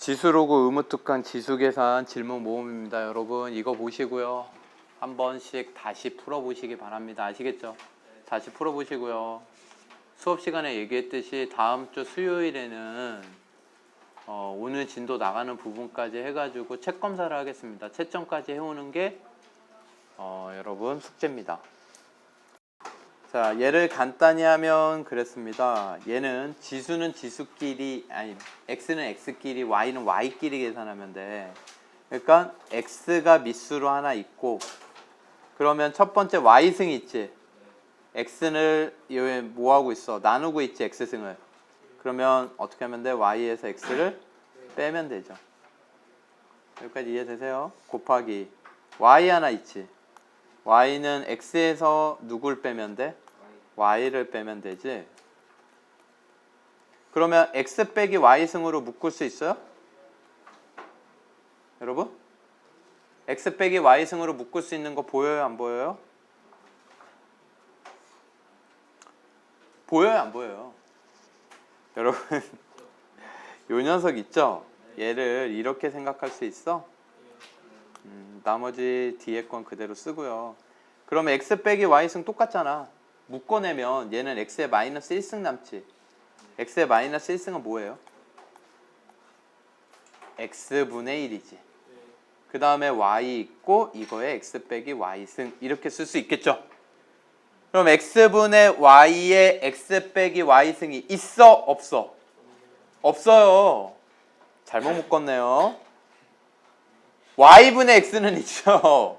지수로그 의무특강 지수계산 질문 모음입니다. 여러분 이거 보시고요. 한 번씩 다시 풀어보시기 바랍니다. 아시겠죠? 다시 풀어보시고요. 수업 시간에 얘기했듯이 다음 주 수요일에는 어, 오늘 진도 나가는 부분까지 해가지고 책 검사를 하겠습니다. 채점까지 해오는 게 어, 여러분 숙제입니다. 자, 얘를 간단히 하면 그랬습니다. 얘는 지수는 지수끼리 아니 x는 x끼리 y는 y끼리 계산하면 돼. 그러니까 x가 미수로 하나 있고 그러면 첫 번째 y승 있지. x를 뭐 하고 있어? 나누고 있지 x승을. 그러면 어떻게 하면 돼? y에서 x를 빼면 되죠. 여기까지 이해되세요? 곱하기 y 하나 있지. Y는 x에서 누굴 빼면 돼? y를 빼면 되지. 그러면 x 빼기 y승으로 묶을 수 있어요? 여러분? x 빼기 y승으로 묶을 수 있는 거 보여요? 안 보여요? 보여요? 안 보여요? 여러분, 요 녀석 있죠? 얘를 이렇게 생각할 수 있어? 음, 나머지 뒤에 건 그대로 쓰고요. 그러면 x 빼기 y승 똑같잖아. 묶어내면 얘는 x의 마이너스 1승 남지. x의 마이너스 1승은 뭐예요? x분의 1이지. 그 다음에 y 있고 이거에 x 빼기 y승 이렇게 쓸 수 있겠죠? 그럼 x분의 y에 x 빼기 y승이 있어? 없어? 없어요. 잘못 묶었네요. Y분의 x는 있죠.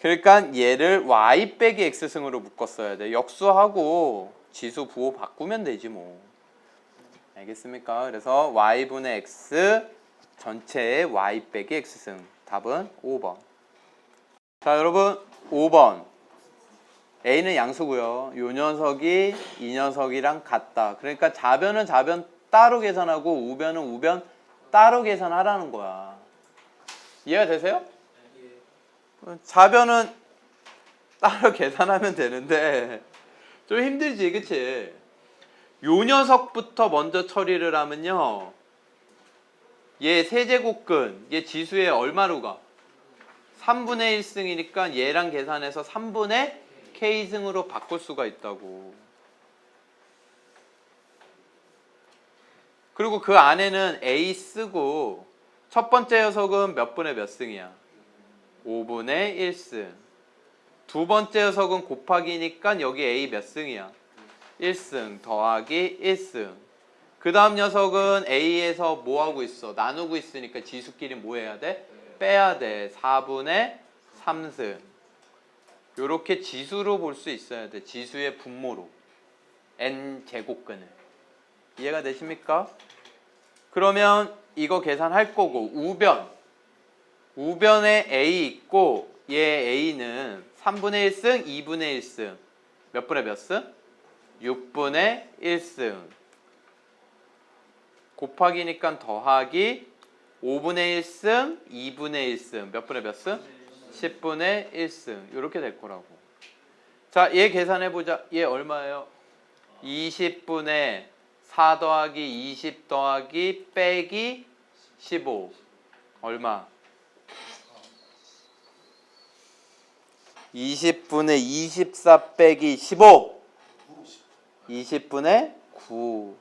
그러니까 얘를 y 빼기 x승으로 묶었어야 돼. 역수하고 지수 부호 바꾸면 되지 뭐. 알겠습니까? 그래서 y분의 x 전체의 y 빼기 x승. 답은 5번. 자, 여러분 5번. a는 양수고요. 요 녀석이 이 녀석이랑 같다. 그러니까 좌변은 좌변 따로 계산하고 우변은 우변 따로 계산하라는 거야. 이해가 되세요? 좌변은 따로 계산하면 되는데 좀 힘들지 그치? 요 녀석부터 먼저 처리를 하면요 얘 세제곱근 얘 지수에 얼마로 가? 3분의 1승이니까 얘랑 계산해서 3분의 k승으로 바꿀 수가 있다고 그리고 그 안에는 a 쓰고 첫 번째 녀석은 몇 분의 몇 승이야? 5분의 1승. 두 번째 녀석은 곱하기니까 여기 A 몇 승이야? 1승 더하기 1승. 그 다음 녀석은 A에서 뭐 하고 있어? 나누고 있으니까 지수끼리 뭐 해야 돼? 빼야 돼. 4분의 3승. 요렇게 지수로 볼 수 있어야 돼. 지수의 분모로. n 제곱근을. 이해가 되십니까? 그러면 이거 계산할 거고 우변 우변에 A 있고 얘 A는 3분의 1승, 2분의 1승. 몇 분의 몇 승? 6분의 1승. 곱하기니까 더하기 5분의 1승, 2분의 1승. 몇 분의 몇 승? 10분의 1승. 이렇게 될 거라고. 자, 얘 계산해 보자. 얘 얼마예요? 20분의 4 더하기 20 더하기 빼기 15. 얼마? 20분의 24 빼기 15. 20분의 9.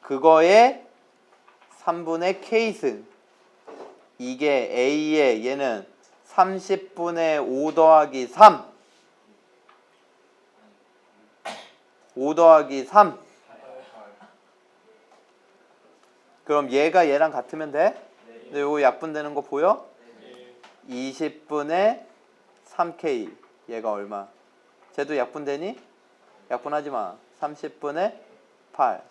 그거에 3분의 k승. 이게 a의 얘는 30분의 5 더하기 3. 5 더하기 3. 그럼 얘가 얘랑 같으면 돼? 근데 요거 약분되는 거 보여? 20분의 3K 얘가 얼마? 쟤도 약분되니? 약분하지 마. 30분의 8.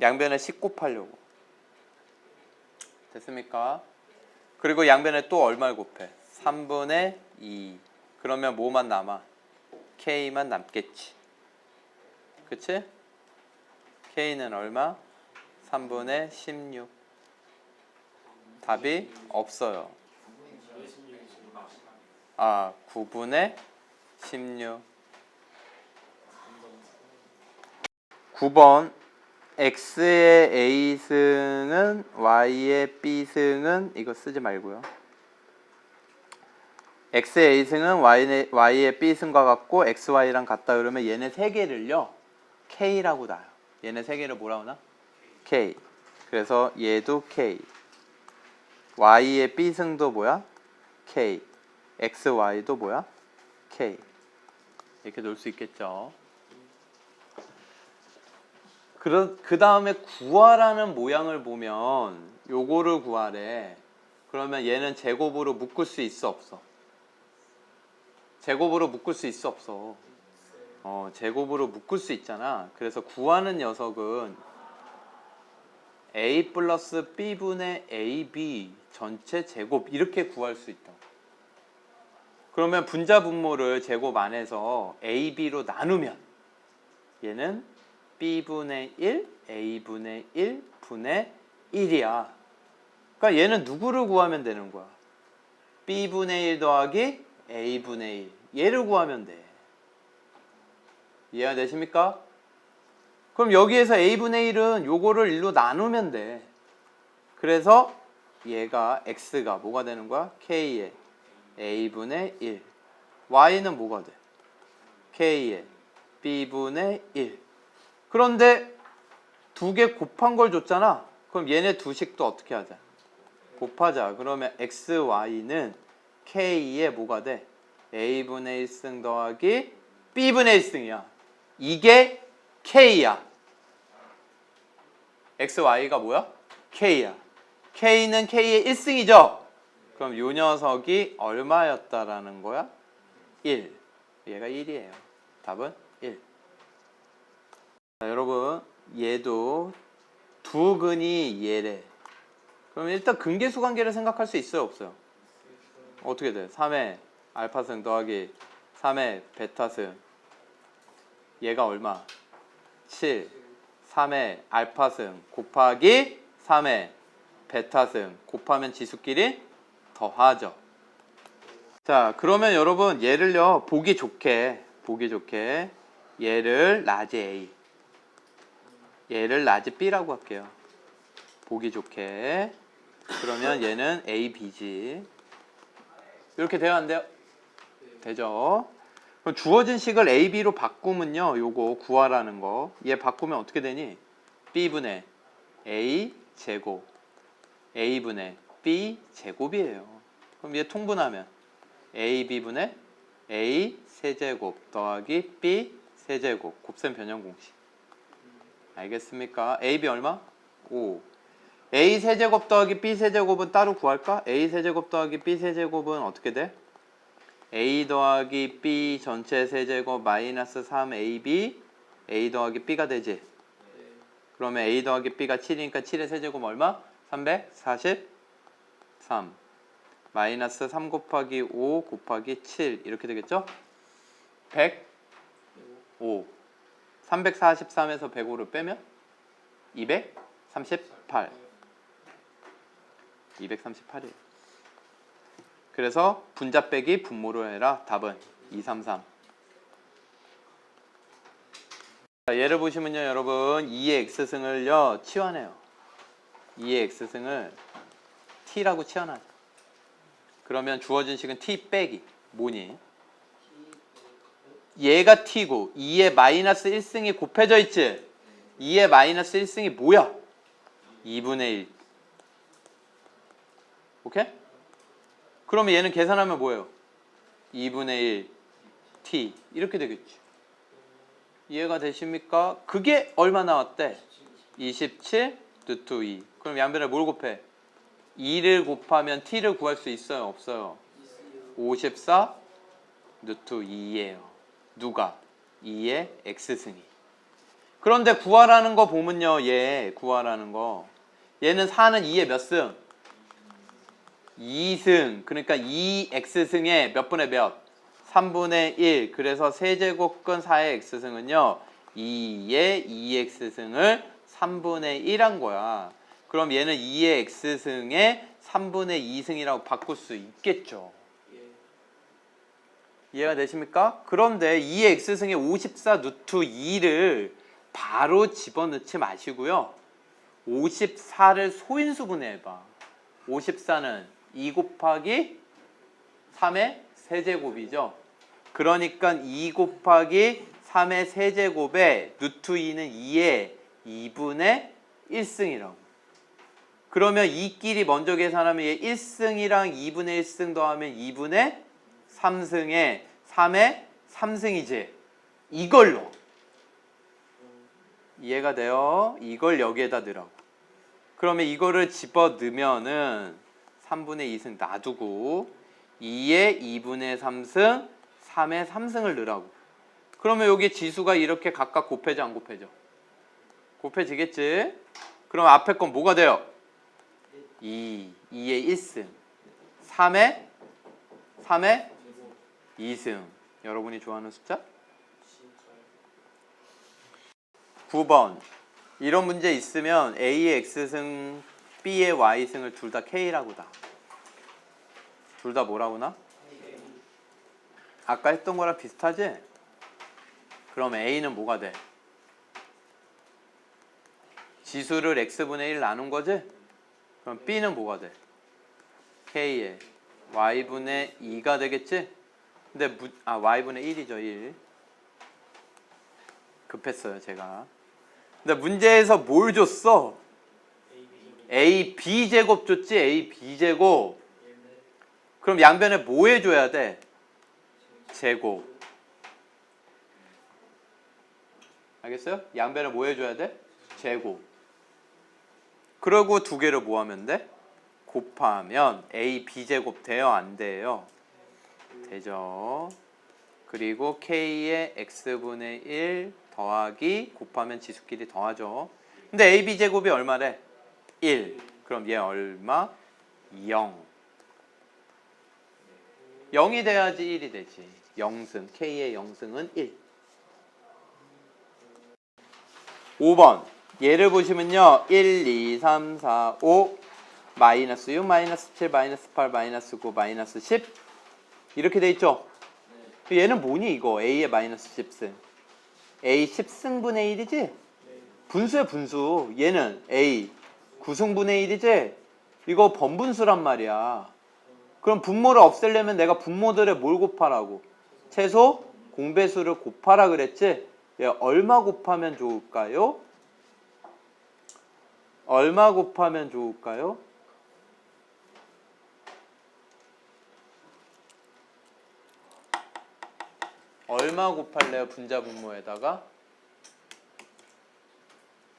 양변에 10 곱하려고. 됐습니까? 그리고 양변에 또 얼마를 곱해? 3분의 2. 그러면 뭐만 남아? K만 남겠지. 그치? K는 얼마? 3분의 16. 답이 없어요. 아, 9분의 16. 9번 x의 a 승은 y의 b 승은 이거 쓰지 말고요. x의 a 승은 y의, y의 b 승과 같고 xy랑 같다 그러면 얘네 세 개를요 k라고 놔요. 얘네 세 개를 뭐라 하나? K. 그래서 얘도 k. y의 b 승도 뭐야? k. xy도 뭐야? k. 이렇게 놓을 수 있겠죠. 그, 그 다음에 구하라는 모양을 보면 요거를 구하래. 그러면 얘는 제곱으로 묶을 수 있어 없어? 제곱으로 묶을 수 있어 없어? 어, 제곱으로 묶을 수 있잖아. 그래서 구하는 녀석은 a 플러스 b분의 ab 전체 제곱 이렇게 구할 수 있다. 그러면 분자 분모를 제곱 안에서 ab로 나누면 얘는 b분의 1, a분의 1 분의 1이야. 그러니까 얘는 누구를 구하면 되는 거야? b분의 1 더하기 a분의 1. 얘를 구하면 돼. 이해가 되십니까? 그럼 여기에서 a분의 1은 요거를 1로 나누면 돼. 그래서 얘가 x가 뭐가 되는 거야? k의 a분의 1. y는 뭐가 돼? k의 b분의 1. 그런데 두 개 곱한 걸 줬잖아. 그럼 얘네 두식도 어떻게 하자? 곱하자. 그러면 x, y는 k의 뭐가 돼? a분의 1승 더하기 b분의 1승이야. 이게 k야. x, y가 뭐야? k야. k는 k의 1승이죠? 그럼 요 녀석이 얼마였다라는 거야? 1. 얘가 1이에요. 답은 1. 자, 여러분, 얘도 두 근이 얘래. 그럼 일단 근계수 관계를 생각할 수 있어요, 없어요? 어떻게 돼? 3의 알파승 더하기 3의 베타승. 얘가 얼마? 7. 3의 알파승 곱하기 3의 베타승 곱하면 지수끼리 더하죠. 자, 그러면 여러분 얘를요 보기 좋게 보기 좋게 얘를 라지 A 얘를 라지 B라고 할게요. 보기 좋게 그러면 얘는 A, B지 이렇게 돼야 안 돼요? 되죠. 그럼 주어진 식을 A, B로 바꾸면요 요거 구하라는 거 얘 바꾸면 어떻게 되니? B분의 A 제곱 A분의 B 제곱이에요. 그럼 얘 통분하면 AB분의 A 세제곱 더하기 B 세제곱 곱셈 변형 공식. 알겠습니까? AB 얼마? 5. A 세제곱 더하기 B 세제곱은 따로 구할까? A 세제곱 더하기 B 세제곱은 어떻게 돼? A 더하기 B 전체 세제곱 마이너스 3AB A 더하기 B가 되지? 그러면 A 더하기 B가 7이니까 7의 세제곱 얼마? 343 마이너스 3 곱하기 5 곱하기 7 이렇게 되겠죠? 105 343에서 105를 빼면 238 238이에요 그래서 분자 빼기 분모로 해라. 답은 233 자, 얘를 보시면요 여러분. 2의 x승을요 치환해요. 2의 x승을 t라고 치환하죠. 그러면 주어진 식은 t 빼기. 뭐니? 얘가 t고 2의 마이너스 1승이 곱해져 있지? 2의 마이너스 1승이 뭐야? 2분의 1 오케이? 그러면 얘는 계산하면 뭐예요? 2분의 1 t 이렇게 되겠지 이해가 되십니까? 그게 얼마 나왔대? 27 루트 2 그럼 양변을 뭘 곱해? 2를 곱하면 t를 구할 수 있어요? 없어요? 54 루트 2예요 누가? 2의 x승이 그런데 구하라는 거 보면요 얘 구하라는 거 얘는 4는 2의 몇 승? 2승 그러니까 2x승의 몇 분의 몇? 3분의 1 그래서 세제곱근 4의 x승은요 2의 2x승을 3분의 1 한 거야 그럼 얘는 2의 x승의 3분의 2승이라고 바꿀 수 있겠죠 이해가 되십니까? 그런데 2의 x승의 54 루트 2를 바로 집어넣지 마시고요. 54를 소인수분해 해봐. 54는 2 곱하기 3의 세제곱이죠. 그러니까 2 곱하기 3의 세제곱에 루트 2는 2의 2분의 1승이라고. 그러면 이끼리 먼저 계산하면 얘 1승이랑 2분의 1승 더하면 2분의 3승에 3의 3승이지. 이걸로. 이해가 돼요? 이걸 여기에다 넣으라고. 그러면 이거를 집어 넣으면은 3분의 2승 놔두고 2의 2분의 3승, 3의 3승을 넣으라고. 그러면 여기 지수가 이렇게 각각 곱해져 안 곱해져? 곱해지겠지? 그럼 앞에 건 뭐가 돼요? 2, 2의 1승, 3의 3의 2승. 여러분이 좋아하는 숫자? 9번. 이런 문제 있으면 A의 X승, B의 Y승을 둘 다 K라고 다. 둘 다 뭐라고나? 아까 했던 거랑 비슷하지? 그럼 A는 뭐가 돼? 지수를 X분의 1 나눈 거지? 그럼 B는 뭐가 돼? K의 Y분의 2가 되겠지? 근데 무, 아 Y분의 1이죠 1 급했어요 제가 근데 문제에서 뭘 줬어? A, B 제곱 줬지? A, B 제곱 그럼 양변에 뭐 해줘야 돼? 제곱 알겠어요? 양변에 뭐 해줘야 돼? 제곱 그러고 두 개를 뭐 하면 돼? 곱하면 A, B 제곱 돼요? 안 돼요? 되죠 그리고 K의 X분의 1 더하기 곱하면 지수끼리 더하죠 근데 A, B 제곱이 얼마래? 1 그럼 얘 얼마? 0 0이 돼야지 1이 되지. 0승 K의 0승은 1 5번. 얘를 보시면요. 1, 2, 3, 4, 5 마이너스 6, 마이너스 7, 마이너스 8, 마이너스 9, 마이너스 10 이렇게 돼 있죠? 얘는 뭐니 이거? A의 마이너스 10승. A 10승분의 1이지? 분수의 분수. 얘는 A 9승분의 1이지? 이거 번분수란 말이야 그럼 분모를 없애려면 내가 분모들의 뭘 곱하라고 최소 공배수를 곱하라 그랬지 얘 얼마 곱하면 좋을까요? 얼마 곱하면 좋을까요? 얼마 곱할래요? 분자 분모에다가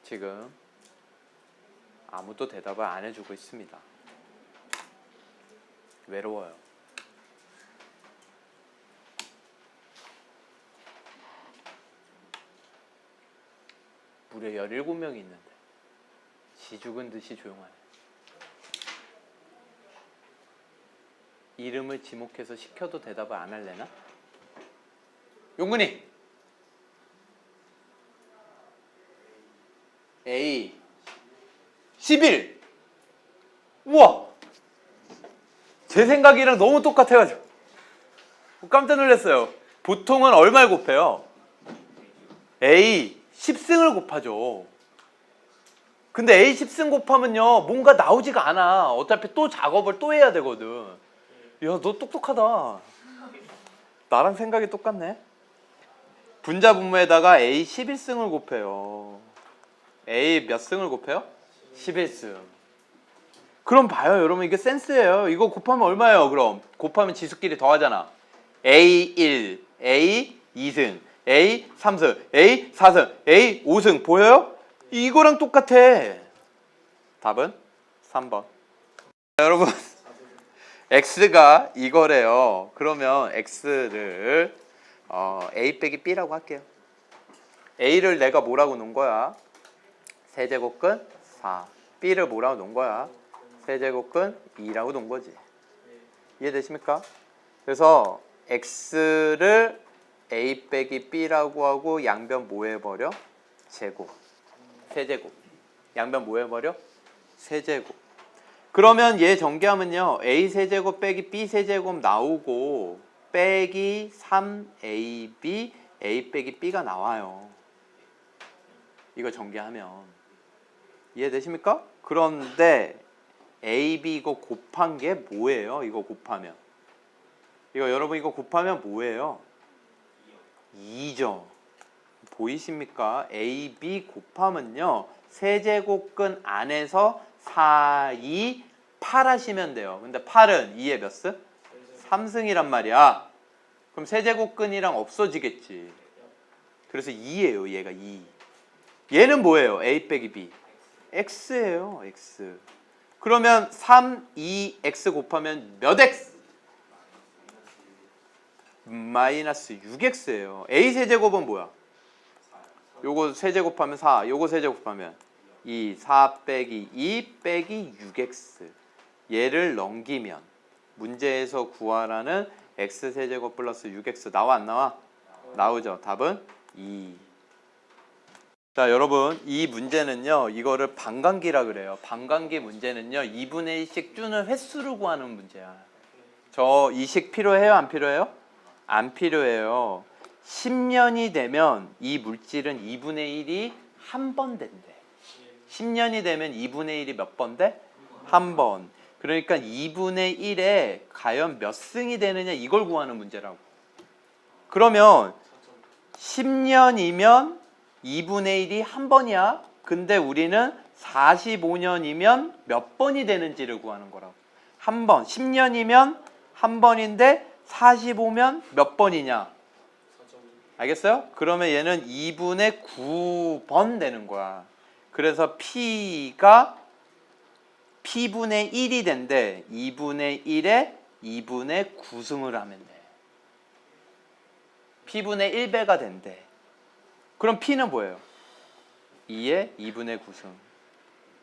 지금 아무도 대답을 안 해주고 있습니다. 외로워요. 무려 17명이 있는데 지 죽은 듯이 조용하네. 이름을 지목해서 시켜도 대답을 안 할래나? 용근이 A 11 우와 제 생각이랑 너무 똑같아가지고. 깜짝 놀랐어요. 보통은 얼마를 곱해요? A 10승을 곱하죠. 근데 A 10승 곱하면요 뭔가 나오지가 않아. 어차피 또 작업을 또 해야 되거든. 야 너 똑똑하다. 나랑 생각이 똑같네. 분자 분모에다가 A 11승을 곱해요. A 몇 승을 곱해요? 11승 그럼 봐요. 여러분 이게 센스예요. 이거 곱하면 얼마예요 그럼? 곱하면 지수끼리 더하잖아. A1 A 2승 A 3승 A 4승 A 5승. 보여요? 이거랑 똑같아. 답은 3번. 여러분. X가 이거래요. 그러면 x를 어, a 빼기 b라고 할게요. A를 내가 뭐라고 놓은 거야? 세제곱근 4 b를 뭐라고 놓은 거야 세제곱근 2라고 놓은 거지 이해되십니까? 그래서 x를 a 빼기 b라고 하고 양변 뭐 해버려? 제곱 세제곱 양변 뭐 해버려? 세제곱 그러면 얘 전개하면요 a 세제곱 빼기 b 세제곱 나오고 빼기 3ab a 빼기 b가 나와요 이거 전개하면 이해되십니까? 그런데 A, B 이거 곱한 게 뭐예요? 이거 곱하면 이거 여러분 이거 곱하면 뭐예요? 2죠. 보이십니까? A, B 곱하면요. 세제곱근 안에서 4, 2, 8 하시면 돼요. 근데 8은 2의 몇 승? 3승이란 말이야. 그럼 세제곱근이랑 없어지겠지. 그래서 2예요. 얘가 2. 얘는 뭐예요? A 빼기 B. X예요. X. 그러면 3, 2, X 곱하면 몇 X? 마이너스 6X예요. A 세제곱은 뭐야? 요거 세제곱하면 4, 요거 세제곱하면 2, 4 빼기 2 빼기 6X. 얘를 넘기면 문제에서 구하라는 X 세제곱 플러스 6X 나와 안 나와? 나오죠. 답은 2. 자, 여러분, 이 문제는요, 이거를 반감기라 그래요. 반감기 문제는요, 2분의 1씩 주는 횟수를 구하는 문제야. 저 이식 필요해요? 안 필요해요? 안 필요해요. 10년이 되면 이 물질은 2분의 1이 한 번 된대. 10년이 되면 2분의 1이 몇 번 돼? 한 번. 그러니까 2분의 1에 과연 몇 승이 되느냐 이걸 구하는 문제라고. 그러면 10년이면 2분의 1이 한 번이야. 근데 우리는 45년이면 몇 번이 되는지를 구하는 거라고. 한 번. 10년이면 한 번인데 45면 몇 번이냐? 알겠어요? 그러면 얘는 2분의 9번 되는 거야. 그래서 P가 P분의 1이 된대. 2분의 1에 2분의 9승을 하면 돼. P분의 1배가 된대. 그럼 P는 뭐예요? 2에 2분의 9승.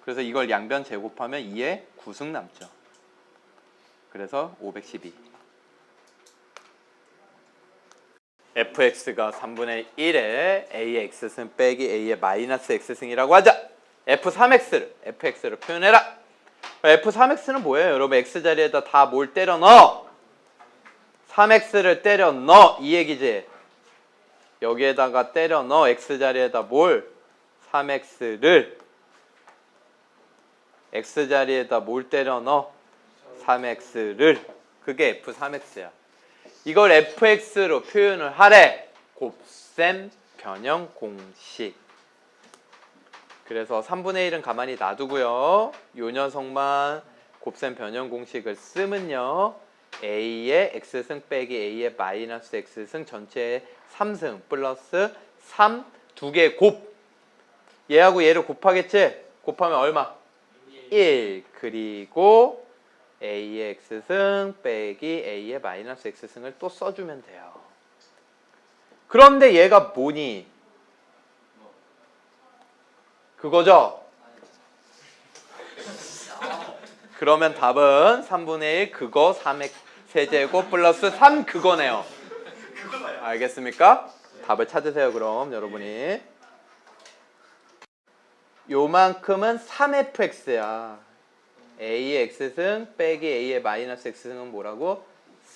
그래서 이걸 양변 제곱하면 2에 9승 남죠. 그래서 512. fx가 3분의 1에 a의 x승 빼기 a의 마이너스 x승이라고 하자. f3x를 fx로 표현해라. f3x는 뭐예요? 여러분 x 자리에다 다 뭘 때려 넣어? 3x를 때려 넣어 이 얘기지. 여기에다가 때려 넣어 x 자리에다 뭘? 3x를 x 자리에다 뭘 때려 넣어? 3x를 그게 f3x야. 이걸 fx로 표현을 하래. 곱셈 변형 공식. 그래서 3분의 1은 가만히 놔두고요. 요 녀석만 곱셈 변형 공식을 쓰면요. A의 x승 빼기 a의 마이너스 x승 전체의 3승 플러스 3 두 개 곱. 얘하고 얘를 곱하겠지? 곱하면 얼마? 1. 그리고 a의 x승 빼기 a의 마이너스 x승을 또 써주면 돼요. 그런데 얘가 뭐니? 그거죠? 그러면 답은 3분의 1 그거 3의 세제곱 플러스 3 그거네요. 알겠습니까? 답을 찾으세요 그럼 여러분이. 요만큼은 3fx야. a의 x승 빼기 a의 마이너스 x승은 뭐라고?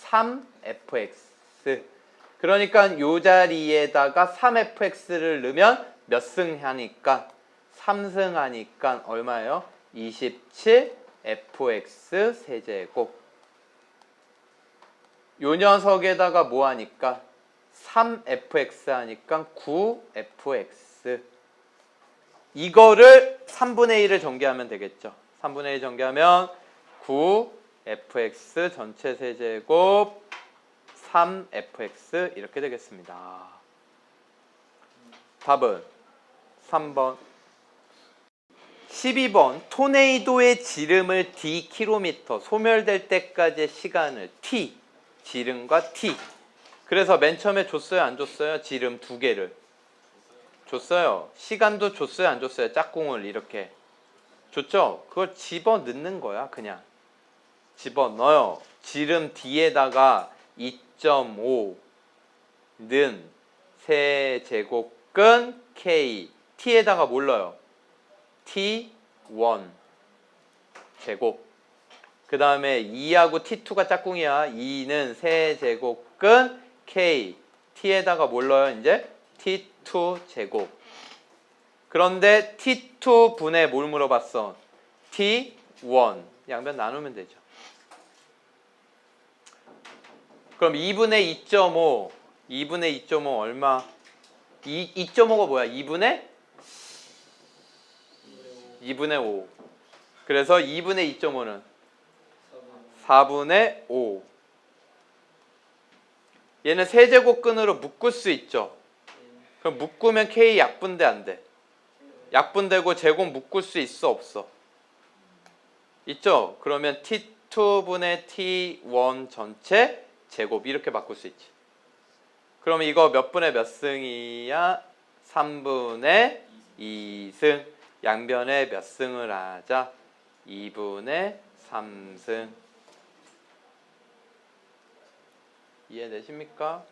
3fx. 그러니까 요 자리에다가 3fx를 넣으면 몇 승 하니까 3승 하니까 얼마예요? 27fx 세제곱. 요 녀석에다가 뭐 하니까 3fx 하니까 9fx. 이거를 3분의 1을 전개하면 되겠죠. 3분의 1 전개하면 9fx 전체 세제곱 3fx 이렇게 되겠습니다. 답은 3번 12번 토네이도의 지름을 dkm 소멸될 때까지의 시간을 t 지름과 t. 그래서 맨 처음에 줬어요 안 줬어요? 지름 두 개를. 줬어요. 시간도 줬어요 안 줬어요? 짝꿍을 이렇게. 줬죠? 그걸 집어 넣는 거야 그냥. 집어 넣어요. 지름 d에다가 2.5는 세제곱근 k t에다가 뭘 넣어요 t1 제곱 그 다음에 2하고 t2가 짝꿍이야 2는 세제곱근 k t에다가 뭘 넣어요 이제 t2 제곱 그런데 T2 분의 뭘 물어봤어? T1 양변 나누면 되죠. 그럼 2분의 2.5 2분의 2.5 얼마? 2, 2.5가 뭐야? 2분의 2분의 5 그래서 2분의 2.5는 4분의 5 얘는 세제곱근으로 묶을 수 있죠. 그럼 묶으면 K 약분돼 안 돼? 약분되고 제곱 묶을 수 있어 없어? 있죠? 그러면 T2분의 T1 전체 제곱 이렇게 바꿀 수 있지. 그러면 이거 몇 분의 몇 승이야? 3분의 2승. 양변에 몇 승을 하자? 2분의 3승. 이해되십니까?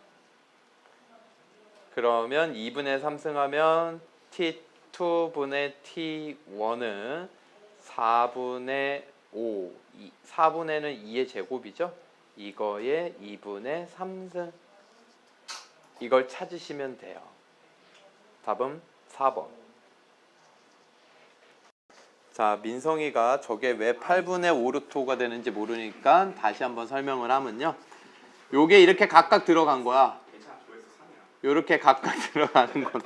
그러면 2분의 3승 하면 T2분의 T1은 4분의 5, 4분의는 2의 제곱이죠? 이거의 2분의 3승. 이걸 찾으시면 돼요. 답은 4번. 자, 민성이가 저게 왜 8분의 5 루트 5가 되는지 모르니까 다시 한번 설명을 하면요. 요게 이렇게 각각 들어간 거야. 요렇게 각각 들어가는 건.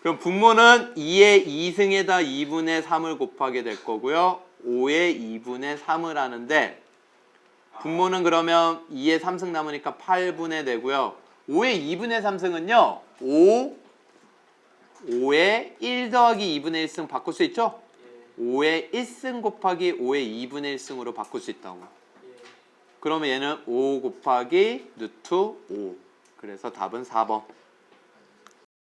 그럼 분모는 2의 2승에다 2분의 3을 곱하게 될 거고요. 5의 2분의 3을 하는데 분모는 그러면 2의 3승 남으니까 8분의 되고요. 5의 2분의 3승은요. 5 5의 1 더하기 2분의 1승 바꿀 수 있죠? 5의 1승 곱하기 5의 2분의 1승으로 바꿀 수 있다고. 그러면 얘는 5 곱하기 루트 5. 그래서 답은 4번.